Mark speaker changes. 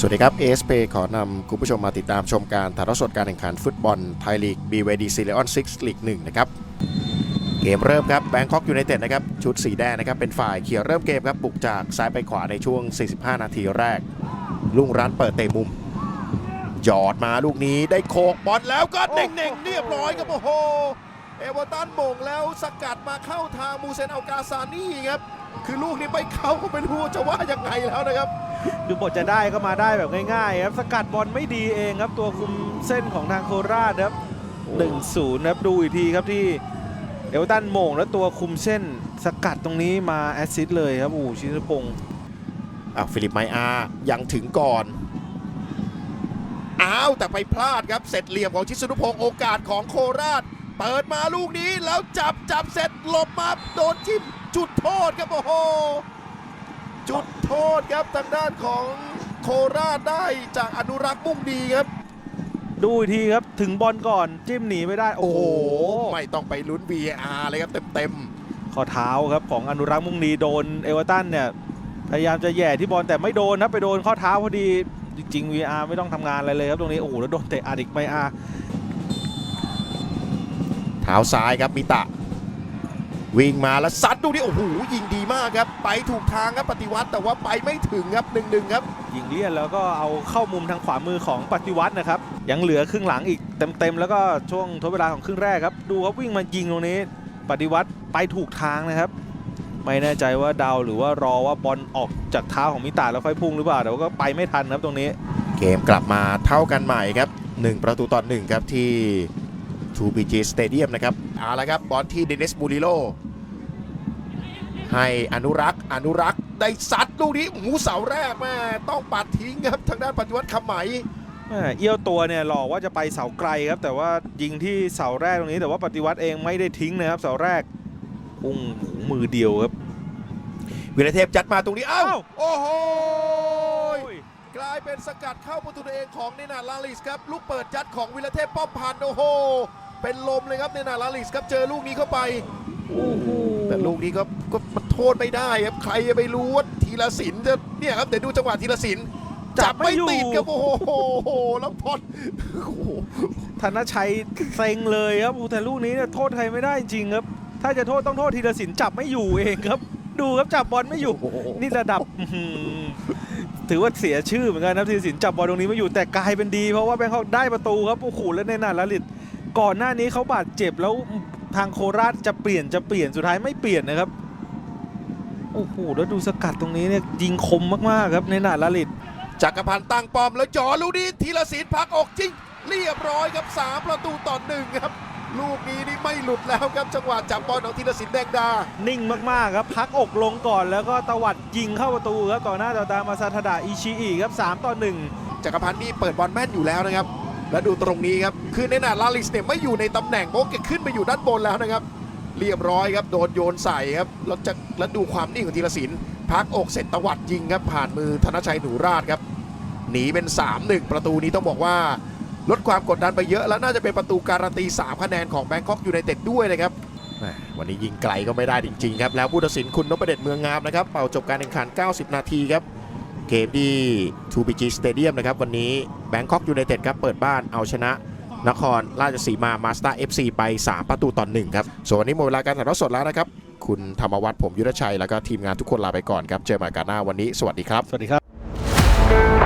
Speaker 1: สวัสดีครับ ASP ขอนำคุณผู้ชมมาติดตามชมการถ่ายทอดสดการแข่งขันฟุตบอลไทยลีก BYD c l e o n 6ลีก1นะครับ เกมเริ่มครับแบงคอกยูไนเต็ดนะครับ ชุดสีแดงนะครับ เป็นฝ่ายเขียวเริ่มเกมครับ บุกจากซ้ายไปขวาในช่วง 45 นาทีแรก ลุงร้านเปิดเตะมุมหยอดมาลูกนี้ได้โคกบอลแล้วก็เน่งๆ เรียบร้อยครับโอ้โห เอเวอร์ตันโมงแล้วสกัดมาเข้าทางมูเซนอัลกาซานี่ครับ คือลูกนี้ไปเข้าก็ไม่รู้จะว่ายังไงแล้วนะครับ
Speaker 2: ดูบทจะได้ก็มาได้แบบง่ายๆครับสกัดบอลไม่ดีเองครับตัวคุมเส้นของทางโคราชครับ1-0ครับดูอีกทีครับที่เอลตันโมงแล้วตัวคุมเส้นสกัดตรงนี้มาแอสซิสต์เลยครับโอ้โหชินพงศ์
Speaker 1: อะฟิลิปไมอาร์ยังถึงก่อนอ้าวแต่ไปพลาดครับเสร็จเหลี่ยมของชิสนุพงศ์โอกาสของโคราช เปิดมาลูกนี้แล้วจับจับเสร็จหลบมาโดนจิ้มจุดโทษครับโอ้โห จุดโทษครับทางด้านของโคราชได้จากอนุรักษ์มุ่งดีครับ
Speaker 2: ดูอีกทีครับถึงบอลก่อนจิ้มหนีไม่ได้ โอ้
Speaker 1: โอ้
Speaker 2: โห
Speaker 1: โห ไม่ต้องไปลุ้น VAR เลยครับเต็ม
Speaker 2: ข้อเท้าครับของอนุรักษ์มุ่งดีโดนเอเวอร์ตันเนี่ยพยายามจะแหย่ที่บอลแต่ไม่โดนนะไปโดนข้อเท้าพอดีจริงๆ VR ไม่ต้องทำงานอะไรเลยครับตรงนี้โอ้โหแล้วโดนเตะอาดิกไมอา
Speaker 1: ๆเท้าซ้ายครับมิตะ วิ่งมาแล้วซัดดูนี่โอ้โหยิงดีมากครับ ไปถูกทางครับปฏิวัติแต่ว่าไปไม่ถึงครับหนึ่งหนึ่งครับ
Speaker 2: ยิงเลี่ยนแล้วก็เอาเข้ามุมทางขวามือของปฏิวัตินะครับ ยังเหลือครึ่งหลังอีกเต็มๆแล้วก็ช่วงทดเวลาของครึ่งแรกครับ ดูครับวิ่งมายิงตรงนี้ ปฏิวัติไปถูกทางนะครับ ไม่แน่ใจว่าเดาหรือว่ารอว่าบอลออกจากเท้าของมิตาแล้วค่อยพุ่งหรือเปล่าแต่ว่าก็ไปไม่ทันครับตรงนี้
Speaker 1: เกมกลับมาเท่ากันใหม่ครับ 1 ประตูต่อ1ครับที่ 2BG Stadium นะครับเอาละครับบอลที่เดนิสมูริโล ให้อนุรักษ์อนุรักษ์ได้ซัดลูกนี้หูเสาแรกแม่ต้องปัดทิ้งครับทางด้านปฏิวัติคำไหม
Speaker 2: แม่เอี้ยวตัวเนี่ยหลอกว่าจะไปเสาไกลครับ แต่ว่ายิงที่เสาแรกตรงนี้ แต่ว่าปฏิวัติเองไม่ได้ทิ้งนะครับเสาแรกปุ้งมือเดียวครับ
Speaker 1: วิรเทพจัดมาตรงนี้เอ้า
Speaker 2: อ้าว
Speaker 1: โอ้โหกลายเป็นสกัดเข้าประตูตัวเองของเนนาลาลิสครับลูกเปิดจัดของวิรเทพป้อมพันธ์โอ้โหเป็นลมเลยครับเนนาลาลิสครับเจอลูกนี้เข้าไป
Speaker 2: โอ้โห
Speaker 1: แต่ลูกนี้ก็ก็มันโทษไม่ได้ครับ ใครจะไปรู้ว่าทีละสินจะเนี่ยครับเดี๋ยวดูจังหวะทีละสินจับไม่ติดครับโอ้โหแล้วพอดโอ้โห
Speaker 2: ธนชัยเซ็งเลยครับโอ้แต่ลูกนี้เนี่ยโทษใครไม่ได้จริงครับ ถ้าจะโทษต้องโทษธีรศิลป์จับไม่อยู่เองครับ ดูครับจับบอลไม่อยู่ นี่ระดับอื้อหือถือว่าเสียชื่อเหมือนกันนะธีรศิลป์จับบอลตรงนี้ไม่อยู่แต่กลายเป็นดี เพราะว่าแบงคอกได้ประตูครับโอ้โหแล้วในนาลลิตก่อนหน้านี้เขาบาดเจ็บแล้ว ทางโคราชจะเปลี่ยนจะเปลี่ยนสุดท้ายไม่เปลี่ยนนะครับโอ้โหแล้วดูสกัดตรงนี้เนี่ยยิงคมมากๆครับในนาลลิต
Speaker 1: จักรพันธ์ตั้งป้อมแล้วจ่อลูกนี้ทีละสินพักอกจริงเรียบร้อยครับสามประตูต่อหนึ่งครับ ลูกนี้นี่ไม่หลุดแล้วครับจังหวะจับบอลของทีละสินแดงดา
Speaker 2: นิ่งมากๆครับพักอกลงก่อนแล้วก็ตวัดยิงเข้าประตูครับต่อหน้าต่อตามาซาทาดะอิชิอิครับ3ต่อ1
Speaker 1: จักรพันธ์นี่เปิดบอลแม่นอยู่แล้วนะครับ และดูตรงนี้ครับ คือในนาลาลิสเนี่ยไม่อยู่ในตำแหน่งโบกขึ้นไปอยู่ด้านบนแล้วนะครับ เรียบร้อยครับ โดนโยนใส่ครับแล้วจะแล้วดูความนิ่งของธีรศิลป์พักอกเสร็จตวัดยิงครับ ผ่านมือธนชัยหนูราชครับ หนีเป็น 3-1 ประตูนี้ต้องบอกว่า ลดความกดดันไปเยอะ แล้วน่าจะเป็นประตูการันตี 3 คะแนนของแบงคอกยูไนเต็ดด้วยนะครับวันนี้ยิงไกลก็ไม่ได้จริงๆครับ แล้วผู้ตัดสินคุณนพเดชเมืองงามนะครับ เป่าจบการแข่งขัน 90 นาทีครับ เกมที่ 2BG Stadium นะครับวันนี้แบงคอกยูไนเต็ดครับเปิดบ้านเอาชนะนครราชสีมามาสเตอร์ FC ไป 3 ประตูต่อ1ครับ ส่วนวันนี้หมดเวลาการถ่ายทอดสดแล้วนะครับ คุณธรรมวัฒน์ผมยุทธชัย แล้วก็ทีมงานทุกคนลาไปก่อนครับ เจอกันใหม่กันหน้าวันนี้ สวัสดีครับ
Speaker 2: สวัสดีครับ